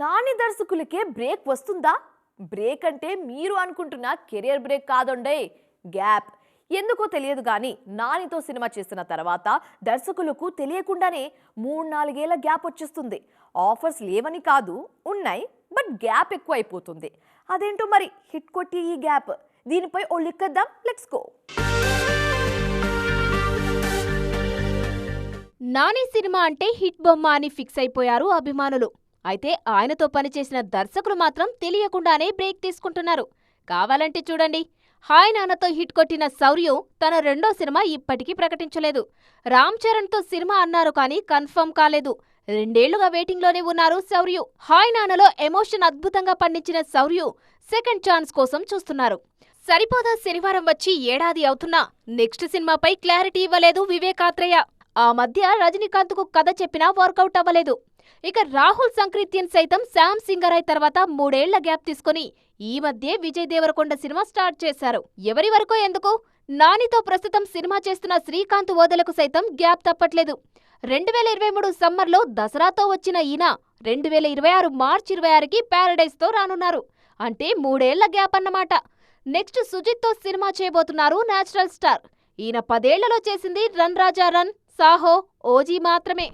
నాని దర్శకులకే బ్రేక్ వస్తుందా? బ్రేక్ అంటే మీరు అనుకుంటున్న కెరియర్ బ్రేక్ కాదండే. గ్యాప్. ఎందుకో తెలియదు కానీ నానితో సినిమా చేసిన తర్వాత దర్శకులకు తెలియకుండానే మూడు నాలుగేళ్ళ గ్యాప్ వచ్చేస్తుంది. ఆఫర్స్ లేవని కాదు ఉన్నాయి బట్ గ్యాప్ ఎక్కువ అయిపోతుంది అదేంటో మరి హిట్ కొట్టి ఈ గ్యాప్. దీనిపై ఓ లిక్కద్దాం లెట్స్ గో. నాని సినిమా అంటే హిట్ బొమ్మ అని ఫిక్స్ అయిపోయారు అభిమానులు. అయితే ఆయనతో పనిచేసిన దర్శకులు మాత్రం తెలియకుండానే బ్రేక్ తీసుకుంటున్నారు. కావాలంటే చూడండి. హాయ్ నాన్నతో హిట్ కొట్టిన శౌర్యు తన రెండో సినిమా ఇప్పటికీ ప్రకటించలేదు. రామ్ చరణ్తో సినిమా అన్నారు కానీ కన్ఫర్మ్ కాలేదు. రెండేళ్ళుగా వెయిటింగ్లోనే ఉన్నారు శౌర్యు. హాయ్ నాన్నలో ఎమోషన్ అద్భుతంగా పండించిన శౌర్యు సెకండ్ ఛాన్స్ కోసం చూస్తున్నారు. సరిపోదా శనివారం వచ్చి ఏడాది అవుతున్నా. నెక్స్ట్ సినిమాపై క్లారిటీ ఇవ్వలేదు వివేకాత్రయ. ఆ మధ్య రజనీకాంత్కు కథ చెప్పినా వర్కౌట్ అవ్వలేదు. ఇక రాహుల్ సంక్రిత్యన్ సైతం శామ్ సింగరాయ్ తర్వాత మూడేళ్ళ గ్యాప్ తీసుకుని ఈ మధ్యే విజయ్ దేవరకొండ సినిమా స్టార్ట్ చేశారు. ఎవరి వరకు ఎందుకు? నానితో ప్రస్తుతం సినిమా చేస్తున్న శ్రీకాంత్ ఓదలకు సైతం గ్యాప్ తప్పట్లేదు. రెండు వేల ఇరవై మూడు సమ్మర్లో దసరాతో వచ్చిన ఈయన రెండు వేల ఇరవై ఆరు మార్చి ఇరవై ఆరుకి ప్యారడైజ్తో రానున్నారు. అంటే మూడేళ్ళ గ్యాప్ అన్నమాట. నెక్స్ట్ సుజిత్తో సినిమా చేయబోతున్నారు నేచురల్ స్టార్. ఈయన పదేళ్ళలో చేసింది run Raja run Saaho OG మాత్రమే